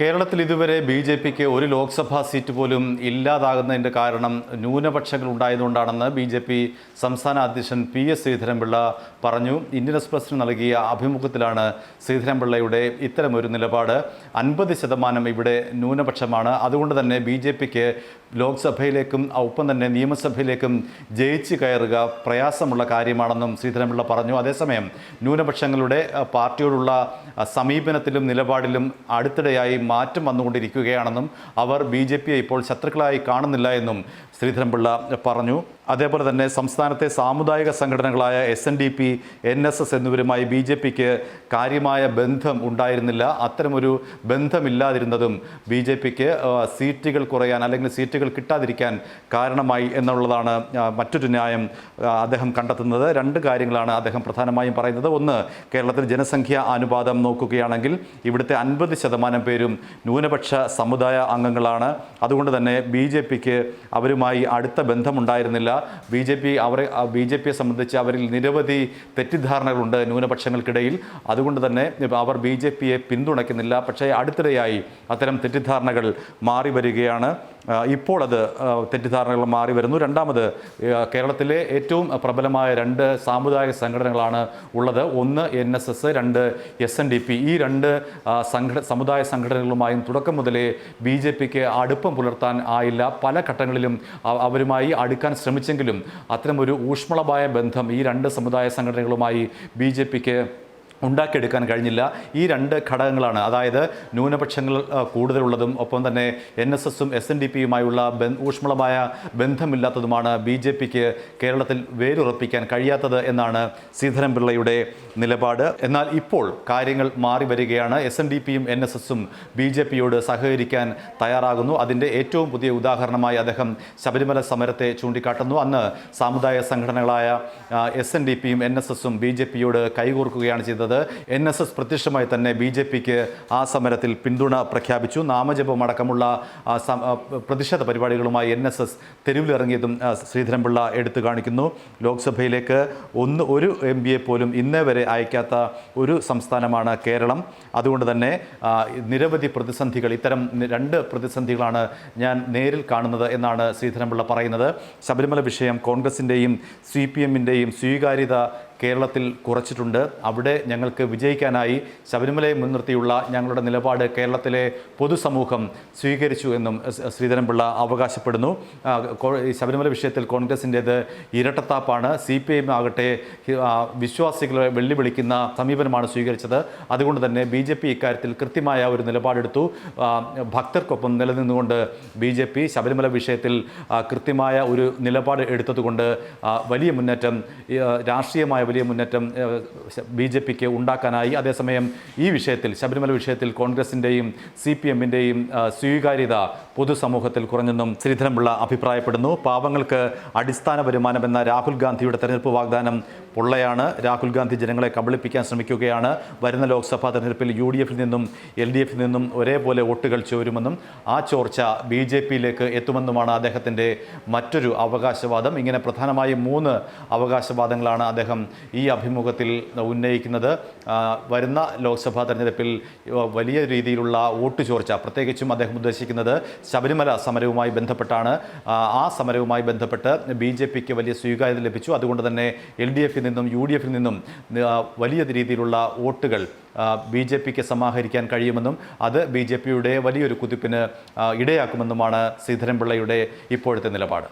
കേരളത്തിൽ ഇതുവരെ B J പിക്ക് ഒരു ലോക്സഭാ സീറ്റ് പോലും ഇല്ലാതാകുന്നതിന്റെ കാരണം ന്യൂനപക്ഷങ്ങൾ ഉണ്ടായതുകൊണ്ടാണെന്ന് ബി ജെ പി സംസ്ഥാന അധ്യക്ഷൻ പി എസ് ശ്രീധരൻപിള്ള പറഞ്ഞു. ഇന്ത്യൻ എക്സ്പ്രസിന് നൽകിയ അഭിമുഖത്തിലാണ് ശ്രീധരൻപിള്ളയുടെ ഇത്തരമൊരു നിലപാട്. അൻപത് ശതമാനം ഇവിടെ ന്യൂനപക്ഷമാണ്. അതുകൊണ്ട് തന്നെ ബി ജെ പിക്ക് ലോക്സഭയിലേക്കും ഒപ്പം തന്നെ നിയമസഭയിലേക്കും ജയിച്ച് കയറുക പ്രയാസമുള്ള കാര്യമാണെന്നും ശ്രീധരൻപിള്ള പറഞ്ഞു. അതേസമയം ന്യൂനപക്ഷങ്ങളുടെ പാർട്ടിയോടുള്ള സമീപനത്തിലും നിലപാടിലും അടുത്തിടെയായി മാറ്റം വന്നുകൊണ്ടിരിക്കുകയാണെന്നും അവർ ബി ജെ പിയെ ഇപ്പോൾ ശത്രുക്കളായി കാണുന്നില്ല എന്നും ശ്രീധരൻപിള്ള പറഞ്ഞു. അതേപോലെ തന്നെ സംസ്ഥാനത്തെ സാമുദായിക സംഘടനകളായ S N D P N S S എന്നിവരുമായി ബി ജെ പിക്ക് കാര്യമായ ബന്ധം ഉണ്ടായിരുന്നില്ല. അത്തരമൊരു ബന്ധമില്ലാതിരുന്നതും ബി ജെ പിക്ക് സീറ്റുകൾ കുറയാൻ അല്ലെങ്കിൽ സീറ്റുകൾ കിട്ടാതിരിക്കാൻ കാരണമായി എന്നുള്ളതാണ് മറ്റൊരു ന്യായം അദ്ദേഹം കണ്ടെത്തുന്നത്. രണ്ട് കാര്യങ്ങളാണ് അദ്ദേഹം പ്രധാനമായും പറയുന്നത്. ഒന്ന് കേരളത്തിൽ ജനസംഖ്യ അനുപാതം നോക്കുകയാണെങ്കിൽ ഇവിടുത്തെ അൻപത് ശതമാനം പേരും ന്യൂനപക്ഷ സമുദായ അംഗങ്ങളാണ്. അതുകൊണ്ട് തന്നെ ബി ജെ പിക്ക് അവരുമായി അടുത്ത ബന്ധമുണ്ടായിരുന്നില്ല. ബി ജെ പി അവരെ ബി ജെ പിയെ സംബന്ധിച്ച് അവരിൽ നിരവധി തെറ്റിദ്ധാരണകളുണ്ട് ന്യൂനപക്ഷങ്ങൾക്കിടയിൽ. അതുകൊണ്ട് തന്നെ അവർ ബി ജെ പിയെ പിന്തുണയ്ക്കുന്നില്ല. പക്ഷേ അടുത്തിടെയായി അത്തരം തെറ്റിദ്ധാരണകൾ മാറി വരികയാണ്. ആ, ഇപ്പോൾ അത് തെറ്റിദ്ധാരണകൾ മാറി വരുന്നു. രണ്ടാമത് കേരളത്തിലെ ഏറ്റവും പ്രബലമായ രണ്ട് സാമുദായിക സംഘടനകളാണ് ഉള്ളത്. ഒന്ന് എൻ എസ് എസ് രണ്ട് എസ് എൻ ഡി പി. ഈ രണ്ട് സംഘട സമുദായ സംഘടനകളുമായും തുടക്കം മുതലേ ബി ജെ പിക്ക് അടുപ്പം പുലർത്താൻ ആയില്ല. പല ഘട്ടങ്ങളിലും അവരുമായി അടുക്കാൻ ശ്രമിച്ചെങ്കിലും അത്തരമൊരു ഊഷ്മളമായ ബന്ധം ഈ രണ്ട് സമുദായ സംഘടനകളുമായി ബി ജെ പിക്ക് ഉണ്ടാക്കിയെടുക്കാൻ കഴിഞ്ഞില്ല. ഈ രണ്ട് ഘടകങ്ങളാണ്. അതായത് ന്യൂനപക്ഷങ്ങൾ കൂടുതലുള്ളതും ഒപ്പം തന്നെ എൻ എസ് എസും എസ് എൻ ഡി പിയുമായുള്ള ഊഷ്മളമായ ബന്ധമില്ലാത്തതുമാണ് ബി ജെ പിക്ക് കേരളത്തിൽ വേരുറപ്പിക്കാൻ കഴിയാത്തത് എന്നാണ് ശ്രീധരൻപിള്ളയുടെ നിലപാട്. എന്നാൽ ഇപ്പോൾ കാര്യങ്ങൾ മാറി വരികയാണ്. എസ് എൻ ഡി പിയും എൻ എസ് എസും ബി ജെ പിയോട് സഹകരിക്കാൻ തയ്യാറാകുന്നു. അതിന്റെ ഏറ്റവും പുതിയ ഉദാഹരണമായി അദ്ദേഹം ശബരിമല സമരത്തെ ചൂണ്ടിക്കാട്ടുന്നു. അന്ന് സാമുദായിക സംഘടനകളായ എസ് എൻ ഡി പിയും എൻ എസ് എസും ബി ജെ പിയോട് കൈകോർക്കുകയാണ് ചെയ്തത്. എൻ എസ് എസ് പ്രത്യക്ഷമായി തന്നെ ബി ജെ പിക്ക് ആ സമരത്തിൽ പിന്തുണ പ്രഖ്യാപിച്ചു. നാമജപം അടക്കമുള്ള പ്രതിഷേധ പരിപാടികളുമായി എൻ എസ് എസ് തെരുവിലിറങ്ങിയതും ശ്രീധരൻപിള്ള എടുത്തു കാണിക്കുന്നു. ലോക്സഭയിലേക്ക് ഒന്ന് ഒരു എം പിയെ പോലും ഇന്നേ വരെ അയക്കാത്ത ഒരു സംസ്ഥാനമാണ് കേരളം. അതുകൊണ്ട് തന്നെ നിരവധി പ്രതിസന്ധികൾ ഇത്തരം രണ്ട് പ്രതിസന്ധികളാണ് ഞാൻ നേരിൽ കാണുന്നത് എന്നാണ് ശ്രീധരൻപിള്ള പറയുന്നത്. ശബരിമല വിഷയം കോൺഗ്രസിന്റെയും സി പി എമ്മിന്റെയും സ്വീകാര്യത കേരളത്തിൽ കുറച്ചിട്ടുണ്ട്. അവിടെ ഞങ്ങൾക്ക് വിജയിക്കാനായി ശബരിമലയെ മുൻനിർത്തിയുള്ള ഞങ്ങളുടെ നിലപാട് കേരളത്തിലെ പൊതുസമൂഹം സ്വീകരിച്ചു എന്നും ശ്രീധരൻപിള്ള അവകാശപ്പെടുന്നു. ശബരിമല വിഷയത്തിൽ കോൺഗ്രസിന്റേത് ഇരട്ടത്താപ്പാണ്. സി പി എം ആകട്ടെ വിശ്വാസികളെ വെല്ലുവിളിക്കുന്ന സമീപനമാണ് സ്വീകരിച്ചത്. അതുകൊണ്ട് തന്നെ ബി ജെ പി ഇക്കാര്യത്തിൽ കൃത്യമായ ഒരു നിലപാടെടുത്തു. ഭക്തർക്കൊപ്പം നിലനിന്നുകൊണ്ട് ബി ജെ പി ശബരിമല വിഷയത്തിൽ കൃത്യമായ ഒരു നിലപാട് എടുത്തതുകൊണ്ട് വലിയ മുന്നേറ്റം രാഷ്ട്രീയമായ വലിയ മുന്നേറ്റം ബി ജെ പിക്ക് ഉണ്ടാക്കാനായി. അതേസമയം ഈ വിഷയത്തിൽ ശബരിമല വിഷയത്തിൽ കോൺഗ്രസിന്റെയും സി പി എമ്മിന്റെയും സ്വീകാര്യത പൊതുസമൂഹത്തിൽ കുറഞ്ഞെന്നും ശ്രീധരൻപിള്ള അഭിപ്രായപ്പെടുന്നു. പാവങ്ങൾക്ക് അടിസ്ഥാന വരുമാനമെന്ന രാഹുൽ ഗാന്ധിയുടെ തെരഞ്ഞെടുപ്പ് വാഗ്ദാനം പൊള്ളയാണ്. രാഹുൽ ഗാന്ധി ജനങ്ങളെ കബളിപ്പിക്കാൻ ശ്രമിക്കുകയാണ്. വരുന്ന ലോക്സഭാ തെരഞ്ഞെടുപ്പിൽ യു ഡി എഫിൽ നിന്നും എൽ ഡി എഫിൽ നിന്നും ഒരേപോലെ വോട്ടുകൾ ചോരുമെന്നും ആ ചോർച്ച ബി ജെ പിയിലേക്ക് എത്തുമെന്നുമാണ് അദ്ദേഹത്തിന്റെ മറ്റൊരു അവകാശവാദം. ഇങ്ങനെ പ്രധാനമായും മൂന്ന് അവകാശവാദങ്ങളാണ് അദ്ദേഹം ഈ അഭിമുഖത്തിൽ ഉന്നയിക്കുന്നത്. വരുന്ന ലോക്സഭാ തെരഞ്ഞെടുപ്പിൽ വലിയ രീതിയിലുള്ള വോട്ട് ചോർച്ച പ്രത്യേകിച്ചും അദ്ദേഹം ഉദ്ദേശിക്കുന്നത് ശബരിമല സമരവുമായി ബന്ധപ്പെട്ടാണ്. ആ സമരവുമായി ബന്ധപ്പെട്ട് ബി ജെ പിക്ക് വലിയ സ്വീകാര്യത ലഭിച്ചു. അതുകൊണ്ട് തന്നെ എൽ ഡി എഫിൽ നിന്നും യു ഡി എഫിൽ നിന്നും വലിയ രീതിയിലുള്ള വോട്ടുകൾ ബി ജെ പിക്ക് സമാഹരിക്കാൻ കഴിയുമെന്നും അത് ബി ജെ പിയുടെ വലിയൊരു കുതിപ്പിന് ഇടയാക്കുമെന്നുമാണ് ശ്രീധരൻപിള്ളയുടെ ഇപ്പോഴത്തെ നിലപാട്.